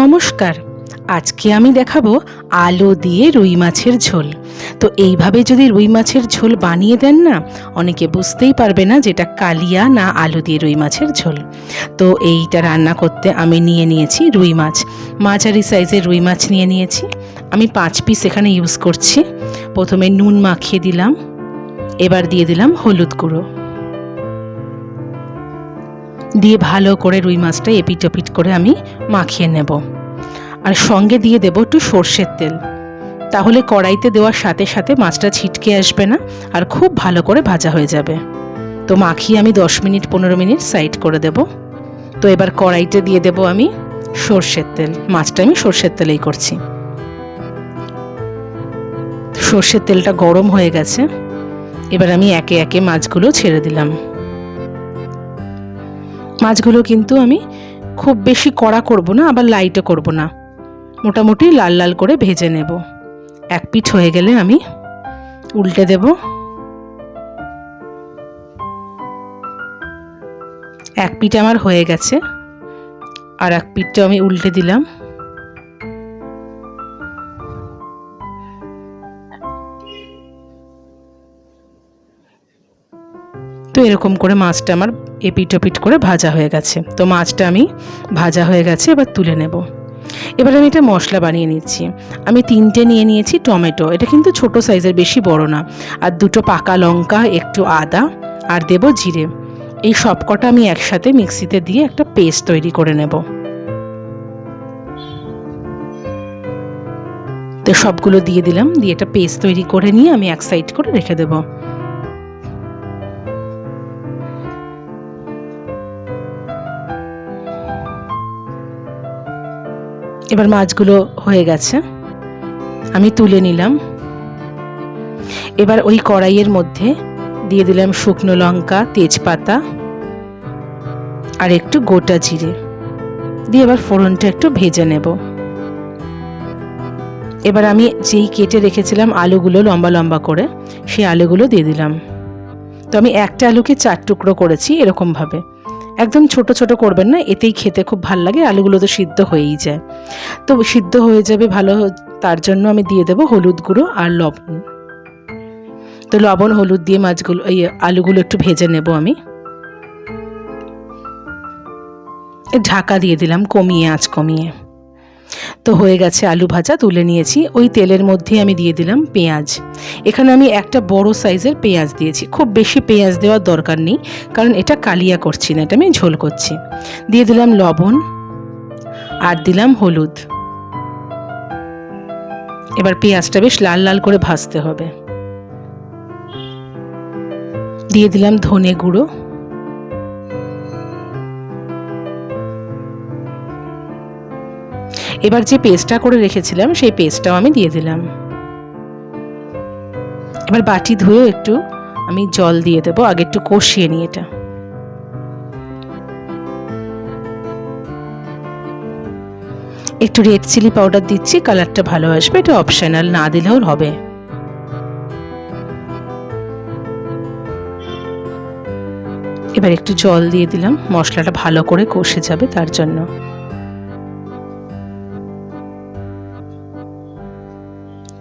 নমস্কার, আজকে আমি দেখাবো আলু দিয়ে রুই মাছের ঝোল। তো এইভাবে যদি রুই মাছের ঝোল বানিয়ে দেন না, অনেকে বুঝতেই পারবে না যেটা কালিয়া না আলু দিয়ে রুই মাছের ঝোল। তো এইটা রান্না করতে আমি নিয়ে নিয়েছি রুই মাছ। মাঝারি সাইজের রুই মাছ নিয়ে নিয়েছি। আমি পাঁচ পিস এখানে ইউজ করছি। প্রথমে নুন মাখিয়ে দিলাম। এবার দিয়ে দিলাম হলুদ গুঁড়ো। দিয়ে ভালো করে রুই মাছটা এপিট ওপিট করে আমি মাখিয়ে নেব। আর সঙ্গে দিয়ে দেবো একটু সর্ষের তেল। তাহলে কড়াইতে দেওয়ার সাথে সাথে মাছটা ছিটকে আসবে না আর খুব ভালো করে ভাজা হয়ে যাবে। তো মাখিয়ে আমি দশ মিনিট, পনেরো মিনিট সাইড করে দেব। তো এবার কড়াইতে দিয়ে দেব আমি সর্ষের তেল। মাছটা আমি সর্ষের তেলেই করছি। সর্ষের তেলটা গরম হয়ে গেছে। এবার আমি একে একে মাছগুলো ছেড়ে দিলাম। মাছগুলো কিন্তু আমি খুব বেশি কড়া করব না, আবার লাইটও করব না। মোটামুটি লাল লাল করে ভেজে নেব। এক পিঠ হয়ে গেলে আমি উল্টে দেব। এক পিঠ আমার হয়ে গেছে, আর এক পিঠটা আমি উল্টে দিলাম। তো এরকম করে মাছটা আমার এপিট ওপিট করে ভাজা হয়ে গেছে। তো মাছটা আমি ভাজা হয়ে গেছে, এবার তুলে নেব। এবার আমি এটা মশলা বানিয়ে নিচ্ছি। আমি তিনটে নিয়ে নিয়েছি টমেটো। এটা কিন্তু ছোট সাইজের, বেশি বড় না। আর দুটো পাকা লঙ্কা, একটু আদা, আর দেব জিরে। এই সবকটা আমি একসাথে মিক্সিতে দিয়ে একটা পেস্ট তৈরি করে নেব। তো সবগুলো দিয়ে দিলাম। দিয়ে একটা পেস্ট তৈরি করে নিয়ে আমি এক সাইড করে রেখে দেবো। এবার মাছগুলো হয়ে গেছে। আমি তুলে নিলাম। এবার ওই কড়াইয়ের মধ্যে দিয়ে দিলাম শুকনো লঙ্কা, তেজপাতা আর একটু গোটা জিরে। দিয়ে এবার ফোড়নটা একটু ভেজে নেব। এবার আমি যেই কেটে রেখেছিলাম আলুগুলো লম্বা লম্বা করে, সেই আলুগুলো দিয়ে দিলাম। তো আমি একটা আলুকে চার টুকরো করেছি এরকমভাবে। একদম ছোট ছোট করবেন না, এতেই খেতে খুব ভালো লাগে, আলুগুলো তো সিদ্ধ হয়েই যায়। তো সিদ্ধ হয়ে যাবে ভালো, তার জন্য আমি দিয়ে দেবো হলুদ গুঁড়ো আর লবণ। তো লবণ, হলুদ দিয়ে মাছগুলো, এই আলুগুলো একটু ভেজে নেব আমি। ঢাকা দিয়ে দিলাম কমিয়ে, আঁচ কমিয়ে। তো হয়ে গেছে আলু ভাজা, তুলে নিয়েছি। ওই তেলের মধ্যে আমি দিয়ে দিলাম পেঁয়াজ। এখানে আমি একটা বড় সাইজের পেঁয়াজ দিয়েছি। খুব বেশি পেঁয়াজ দেওয়ার দরকার নেই, কারণ এটা কালিয়া করছি না, এটা আমি ঝোল করছি। দিয়ে দিলাম লবণ আর দিলাম হলুদ। এবার পেঁয়াজটা বেশ লাল লাল করে ভাজতে হবে। দিয়ে দিলাম ধনে গুঁড়ো। এবার যে পেস্টটা করে রেখেছিলাম, সেই পেস্টটাও আমি দিয়ে দিলাম। এবার বাটি ধুয়েও একটু আমি জল দিয়ে দেবো, আগে একটু কষিয়ে নিই এটা। একটু রেড চিলি পাউডার দিচ্ছি, কালারটা ভালো আসবে, এটা অপশনাল, না দিলেও হবে। এবার একটু জল দিয়ে দিলাম, মশলাটা ভালো করে কষে যাবে তার জন্য।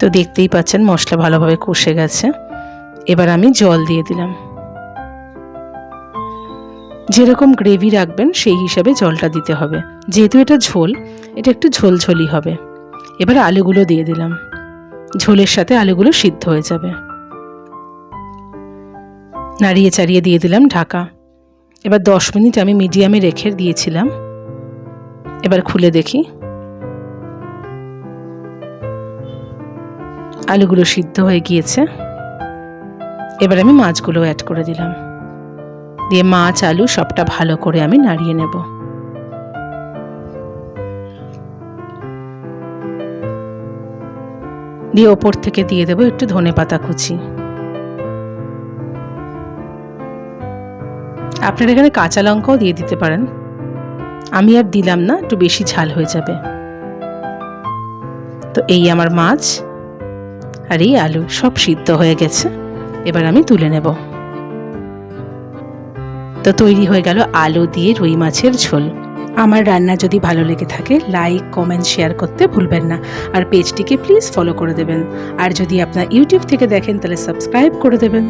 তো দেখতেই পাচ্ছেন মশলা ভালোভাবে কষে গেছে। এবার আমি জল দিয়ে দিলাম। যেরকম গ্রেভি রাখবেন সেই হিসাবে জলটা দিতে হবে। যেহেতু এটা ঝোল, এটা একটু ঝোলঝোলি হবে। এবার আলুগুলো দিয়ে দিলাম। ঝোলের সাথে আলুগুলো সিদ্ধ হয়ে যাবে। নাড়িয়ে চাড়িয়ে দিয়ে দিলাম ঢাকা। এবার দশ মিনিট আমি মিডিয়ামে রেখে দিয়েছিলাম। এবার খুলে দেখি। আলুগুলো সিদ্ধ হয়ে গিয়েছে। এবার আমি মাছগুলো অ্যাড করে দিলাম। দিয়ে মাছ, আলু সবটা ভালো করে আমি নাড়িয়ে নেব। দিয়ে ওপর থেকে দিয়ে দেবো একটু ধনে পাতা কুচি। আপনারা এখানে কাঁচা লঙ্কাও দিয়ে দিতে পারেন। আমি আর দিলাম না, একটু বেশি ঝাল হয়ে যাবে। তো এই আমার মাছ। আর এই আলু সব সিদ্ধ হয়ে গেছে। এবার আমি তুলে নেব। তো তৈরি হয়ে গেল আলু দিয়ে রুই মাছের ঝোল। আমার রান্না যদি ভালো লেগে থাকে, লাইক, কমেন্ট, শেয়ার করতে ভুলবেন না। আর পেজটিকে প্লিজ ফলো করে দেবেন। আর যদি আপনার ইউটিউব থেকে দেখেন, তাহলে সাবস্ক্রাইব করে দেবেন।